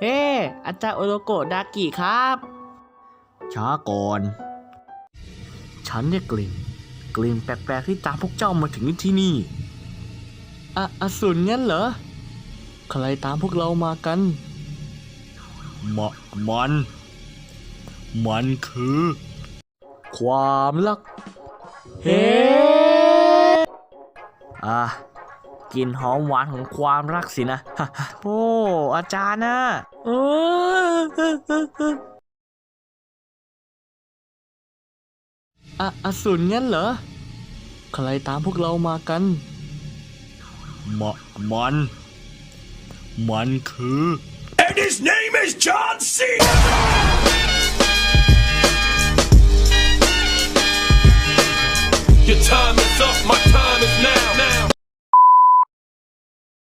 เฮ้ อาจารย์โอโลโกะดากิครับ ช้าก่อน ฉันได้กลิ่น กลิ่นแปลกๆที่ตามพวกเจ้ามาถึงที่นี่อะอสูรงั้นเหรอ ใครตามพวกเรามากันมะมัน มันคือ ความรัก เฮ้ อะกลิ่นหอมหวานของความรักสินะ โอ้ อาจารย์นะเอออะอสูรงั้นเหรอ ใครตามพวกเรามากันมะมัน มันคือ And his name is John C. Your time is up, my time is now.